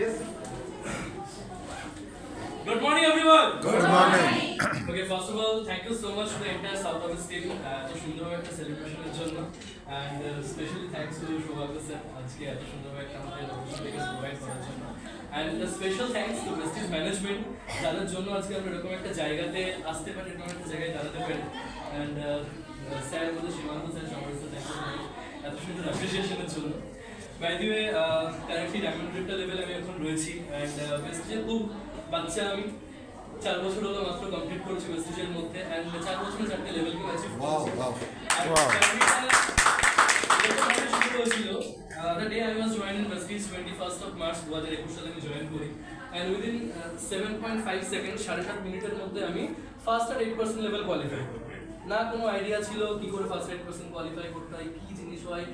Good morning, everyone. Good morning. Okay, first of all, thank you so much to the entire South Office team uh, এত সুন্দর একটা সেলিব্রেশনের জন্য and specially thanks to Saubhagya sir আজকে এত সুন্দর একটা আমাদের অপরচুনিটি প্রোভাইড করার জন্য and special thanks to prestige management যাদের জন্য আজকে আমরা এরকম একটা জায়গাতে আসতে পারি এরকম একটা জায়গায় দাঁড়াতে পারি। অ্যান্ড স্যার বলতে সীমান্ত স্যার সবাই থ্যাংক ইউ এত সুন্দর অ্যাপ্রিসিয়েশনের জন্য। By the way currently diamond ট্রিপটা লেভেলে আমি এখন রয়েছি অ্যান্ড বেস্টিজে খুব বাচ্চা আমি। চার বছর হলো মাত্র কমপ্লিট করেছি বেস্টিজের মধ্যে অ্যান্ড চার বছরে চারটে লেভেলকে achieve Wow, wow. The day I was joined in Prestige 21st of March 2021 সালে আমি জয়েন করি। And within uh, 7.5 সেকেন্ড সাড়ে সাত মিনিটের মধ্যে আমি ফার্স্ট আর এইট পার্সেন্ট লেভেল কোয়ালিফাই না কোনো আইডিয়া ছিল কি করে ফার্স্ট এইট পার্সেন্ট কোয়ালিফাই করতে হয় কি জিনিস হয়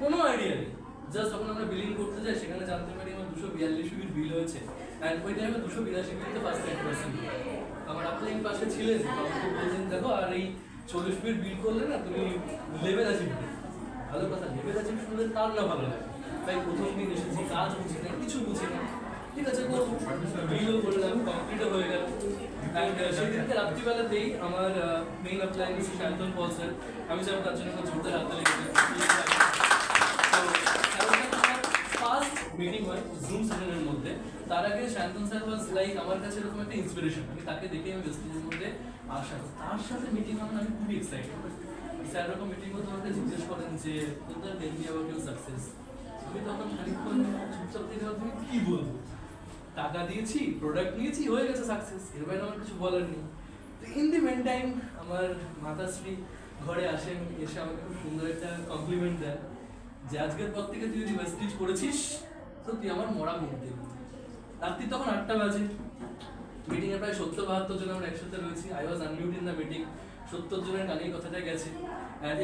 কোনো আইডিয়া নেই। জাস্ট যখন আমরা বিলিং করতে যাই, সেখানে জানতে পারি আমার দুশো বিয়াল্লিশ বিল বিল হয়েছে। অ্যান্ড ওই টাইমে দুশো বিরাশি বিলতে ফার্স্ট এইট পার্সেন্ট আমার আপলাইন পাশে ছিলেন বলছেন দেখো, আর এই চল্লিশ মিনিট বিল করলে না তুমি লেভেল আছে ভালো কথা লেভেল আছে শুনলে তার না ভালো লাগে। তাই প্রথম দিন এসেছি, কাজ বুঝি না, কিছু বুঝি না। ঠিক আছে, তো বিলও করলাম কমপ্লিটও হয়ে গেল। সেদিনকে রাত্রিবেলাতেই আমার main upline mister Shantanu Paul sir আমি চাই তার জন্য জোরদার হাতে ফার্স্ট হয় জুম সেশনের মধ্যে। তার আগে শান্তন স্যার ওয়াজ লাইক আমার কাছে এরকম একটা ইন্সপিরেশন আমি তাকে দেখে আমি বেস্টিজের মধ্যে আসা। তার সাথে মিটিং হওয়ার আমি খুবই এক্সাইটেড স্যার এরকম মিটিং করতে আমাকে জিজ্ঞেস করেন যে তোদের মি অ্যাবাউট ইউর সাকসেস আমি তখন খানিকক্ষণ চুপচাপ থেকে তুমি কি বলব? টাকা দিয়েছি প্রোডাক্ট নিয়েছি, হয়ে গেছে সাকসেস এর বাইরে আমার কিছু বলার নেই। তো ইন দি মেন টাইম আমার মাতাশ্রী ঘরে আসেন এসে আমাকে খুব সুন্দর একটা কমপ্লিমেন্ট দেন যে, আজকের পর থেকে তুই যদি ওয়েস্টিজ করেছিস তো তুই আমার মরা রাত্রি তখন আটটা বাজে। মিটিং এ প্রায় সত্তর বাহাত্তর জন আমরা একসাথে রয়েছি। I was unmute in the meeting সত্তর জনের কানেই কথাটা গেছে।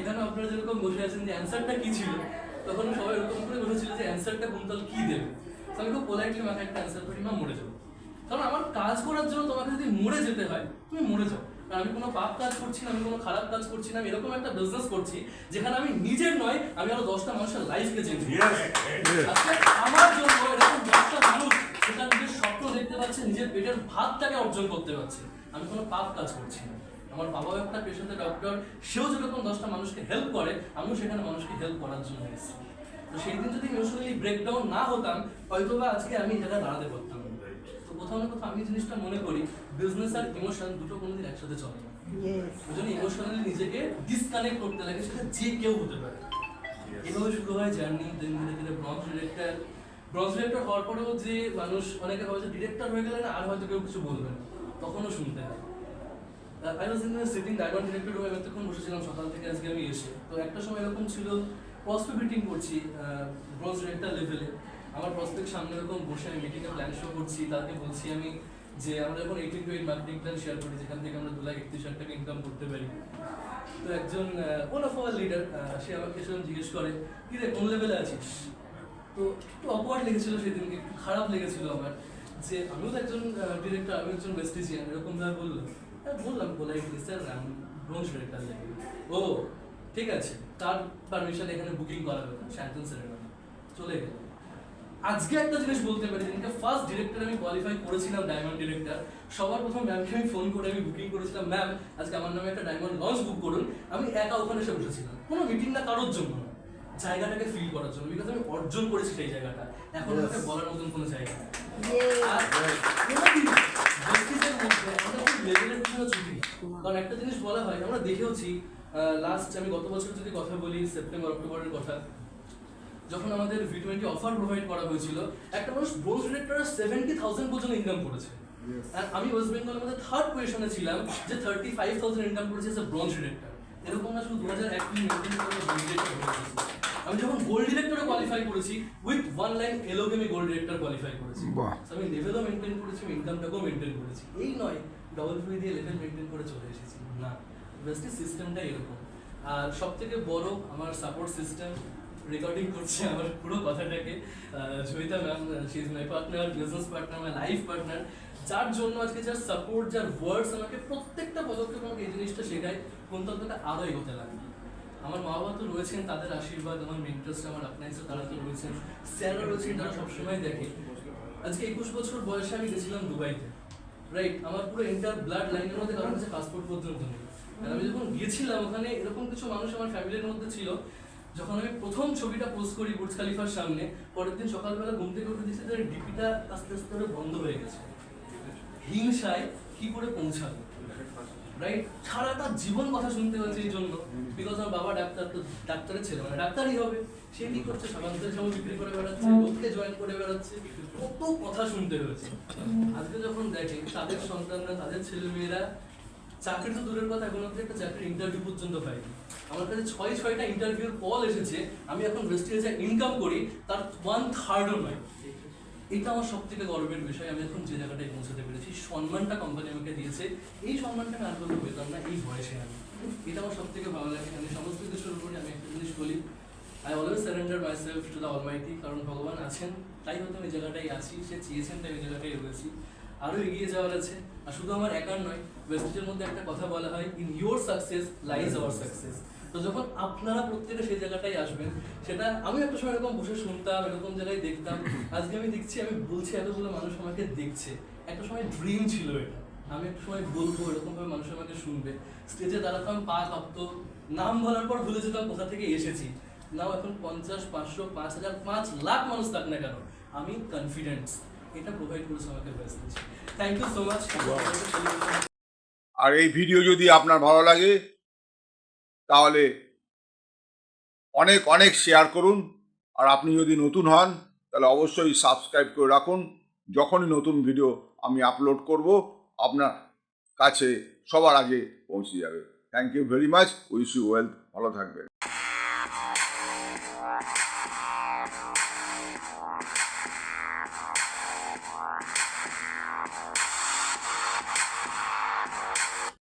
এখানেও আপনারা যেরকম বসে আছেন যে অ্যান্সারটা কি ছিল তখন সবাই এরকম করে বসেছিল যে অ্যান্সারটা কুন্তল কি দেবে। তো আমি খুব পোলাইটলি মাকে একটা অ্যান্সার করি মা মরে যাব কারণ আমার কাজ করার জন্য তোমাকে যদি মরে যেতে হয় তুমি মরে যাও। কারণ আমি কোনো পাপ কাজ করছি না আমি কোনো খারাপ কাজ করছি না আমি এরকম একটা বিজনেস করছি যেখানে আমি নিজের নয় আমি আরও দশটা মানুষের লাইফকে চেঞ্জ আমার জন্য এরকম দশটা মানুষ সেটা নিজের স্বপ্ন দেখতে পাচ্ছে নিজের পেটের ভাতটাকে অর্জন করতে পারছে আমি কোনো পাপ কাজ করছি না। আমার বাবাও একটা পেশেন্টের ডক্টর সেও যেরকম দশটা মানুষকে হেল্প করে আমিও সেখানে মানুষকে হেল্প করার জন্য এসেছি। তো সেই দিন যদি ইমোশনালি ব্রেকডাউন না হতাম হয়তো বা আজকে আমি এই জায়গায় দাঁড়াতে পারতাম তো কোথাও না কোথাও আমি জিনিসটা মনে করি বিজনেস আর ইমোশন দুটো কোনোদিন একসাথে চলে না। ওই জন্য ইমোশনালি নিজেকে ডিসকানেক্ট করতে লাগে সেটা যে কেউ হতে পারে। এভাবে শুরু হয় জার্নি দিন ধীরে ধীরে ব্রঞ্জ ডিরেক্টর ব্রঞ্জ ডিরেক্টর হওয়ার পরেও যে মানুষ অনেকে ভাবে যে ডিরেক্টর হয়ে গেলে না, আর হয়তো কেউ কিছু বলবে না। তখনও শুনতে হয়। I was in sitting diamond director রুমে এতক্ষণ বসেছিলাম, সকাল থেকে আজকে আমি এসে। তো একটা সময় এরকম ছিল প্রসপেক্ট মিটিং করছি ব্রঞ্জ ডিরেক্টর লেভেলে আমার প্রসপেক্ট সামনে এরকম বসে আমি মিটিংয়ে প্ল্যান শো করছি, তাকে বলছি আমি যে, আমরা এখন eighteen two eight marketing plan share করি, যেখান থেকে আমরা দু লাখ একত্রিশ হাজার টাকা ইনকাম করতে পারি। তো একজন ওয়ান অফ আওয়ার লিডার সে আমাকে সেরকম জিজ্ঞেস করে, কি রে, কোন লেভেলে আছিস? তো একটু অপওয়ার্ড লেগেছিল সেদিনকে একটু খারাপ লেগেছিল আমার, যে আমিও তো একজন ডিরেক্টর আমি একজন বেস্টিজিয়ান এরকম ভাবে বলল। হ্যাঁ বললাম পোলাইটলি স্যার, আমি ব্রোঞ্জ ডিরেক্টর লেগে ও, ঠিক আছে, তার পারমিশন এখানে বুকিং করা হবে শান্তন স্যারের চলে গেল। আজকে একটা জিনিস বলতে পারি, যেদিনকে ফার্স্ট ডিরেক্টর আমি কোয়ালিফাই করেছিলাম ডায়মন্ড ডিরেক্টর সবার প্রথম ম্যামকে আমি ফোন করে আমি বুকিং করেছিলাম ম্যাম আজকে আমার নামে একটা ডায়মন্ড লঞ্চ বুক করুন। আমি একা ওখানে এসে বসেছিলাম। কোনো মিটিং না কারোর জন্য জায়গাটাকে ফিল করার জন্য বিকজ আমি অর্জন করেছি সেই জায়গাটা। এখন. আমাকে বলার মতন কোনো জায়গা মধ্যে আমরা খুব পিছনে ছুটি। কারণ একটা জিনিস বলা হয় আমরা দেখেওছি লাস্ট আমি গত বছর যদি কথা বলি সেপ্টেম্বর অক্টোবরের কথা যখন আমাদের ভি টোয়েন্টি অফার প্রোভাইড করা হয়েছিল একটা মানুষ ব্রোঞ্জ ডিরেক্টর সেভেন্টি থাউজেন্ড পর্যন্ত ইনকাম করেছে। আর আমি ওয়েস্ট বেঙ্গলের মধ্যে থার্ড পজিশনে ছিলাম যে থার্টি ফাইভ থাউজেন্ড ইনকাম করেছে এস ব্রোঞ্জ ডিরেক্টর এরকম না শুধু দু হাজার এক মেনটেন করে গোল্ড ডিরেক্টর হয়েছে। আমি যখন গোল্ড ডিরেক্টরে কোয়ালিফাই করেছি উইথ ওয়ান লাইন এলোকে আমি গোল্ড ডিরেক্টর কোয়ালিফাই করেছি। আমি লেভেলও মেনটেন করেছি ইনকামটাকেও মেনটেন করেছি। এই নয় ডবল ফ্রি দিয়ে লেভেল মেনটেন করে চলে এসেছি। না বেস্টি সিস্টেমটা এরকম। আর সব থেকে বড় আমার সাপোর্ট সিস্টেম রেকর্ডিং করছে আমার পুরো কথাটাকে Joyita ma'am she is my partner business partner my life partner যার জন্য আজকে যার সাপোর্ট যার ওয়ার্ডস আমাকে প্রত্যেকটা পদক্ষেপ আমাকে এই জিনিসটা শেখায় গন্তব্যটা আরও এগোতে লাগে আমার মা বাবা তো রয়েছেন, তাদের আশীর্বাদ, আমার মেন্টার্স আমার আপনাইসে, তারা তো রয়েছেন। স্যাররা রয়েছেন, তারা সবসময় দেখে। আজকে একুশ বছর বয়সে আমি গেছিলাম দুবাইতে রাইট আমার পুরো এন্টার ব্লাড লাইনের মধ্যে কারোর কাছে পাসপোর্ট পর্যন্ত নেই। আমি যখন গিয়েছিলাম, ওখানে এরকম কিছু মানুষ আমার ফ্যামিলির মধ্যে ছিল, যখন আমি প্রথম ছবিটা পোস্ট করি বুর্জ খালিফার সামনে, পরের দিন সকালবেলা ঘুম থেকে উঠে দিচ্ছে যে ডিপিটা আস্তে আস্তে বন্ধ হয়ে গেছে। হিংসায় কি করে পৌঁছালো রাইট সারাটা জীবন কথা শুনতে হয়েছে এই জন্য। বিকজ আমার বাবা ডাক্তার তো ডাক্তারের ছেলে মানে ডাক্তারই হবে। সে কি করছে? সামান্তের সময় বিক্রি করে বেড়াচ্ছে লোককে জয়েন করে বেড়াচ্ছে। কত কথা শুনতে হয়েছে। আজকে যখন দেখে তাদের সন্তানরা তাদের ছেলে মেয়েরা চাকরি তো দূরের কথা এখন অব্দি একটা চাকরির ইন্টারভিউ পর্যন্ত পাইনি আমার কাছে ছয় ছয়টা ইন্টারভিউর কল এসেছে। আমি এখন ওয়েস্টেজে যা ইনকাম করি তার ওয়ান থার্ডও নয়। এটা আমার সব থেকে গর্বের বিষয়। আমি এখন যে জায়গাটায় পৌঁছাতে পেরেছি, সম্মানটা কোম্পানি আমাকে দিয়েছে। এই সম্মানটা আমি আর কোথাও পেতাম না, এই বয়সে আমি। এটা আমার সব থেকে ভালো লাগে। আমি সমস্ত কিছু শুরু করি আমি একটা জিনিস বলি। I always surrender myself to the almighty কারণ ভগবান আছেন, তাই হয়তো আমি জায়গাটাই আছি, সে চেয়েছেন তাই এই জায়গাটাই রয়েছি। আরও এগিয়ে যাওয়ার আছে। আর শুধু আমার একার নয় ওয়েস্টেজের মধ্যে একটা কথা বলা হয় in your success lies our success তো যখন আপনারা প্রত্যেকে সেই জায়গাটাই আসবেন, সেটা আমি একটা সময় এরকম বসে শুনতাম, এরকম জায়গায় দেখতাম, আজকে আমি দেখছি, আমি বলছি এতগুলো মানুষ আমাকে দেখছে। একটা সময় ড্রিম ছিল এটা। আমি একটা সময় বলব, এরকমভাবে মানুষ আমাকে শুনবে। স্টেজে দাঁড়াতাম, পা কাঁপতো, নাম বলার পর ভুলে যেতাম কোথা থেকে এসেছি। নাও এখন পঞ্চাশ, পাঁচশো, পাঁচ হাজার, পাঁচ লাখ মানুষ থাক না কেন, আমি কনফিডেন্স এটা প্রোভাইড করেছে আমাকে থ্যাংক ইউ সো মাচ আর এই ভিডিও যদি আপনার ভালো লাগে তাহলে অনেক অনেক শেয়ার করুন। আর আপনি যদি নতুন হন, তাহলে অবশ্যই সাবস্ক্রাইব করে রাখুন। যখনই নতুন ভিডিও আমি আপলোড করব, আপনার কাছে সবার আগে পৌঁছে যাবে। Thank you very much wish you wealth ভালো থাকবেন।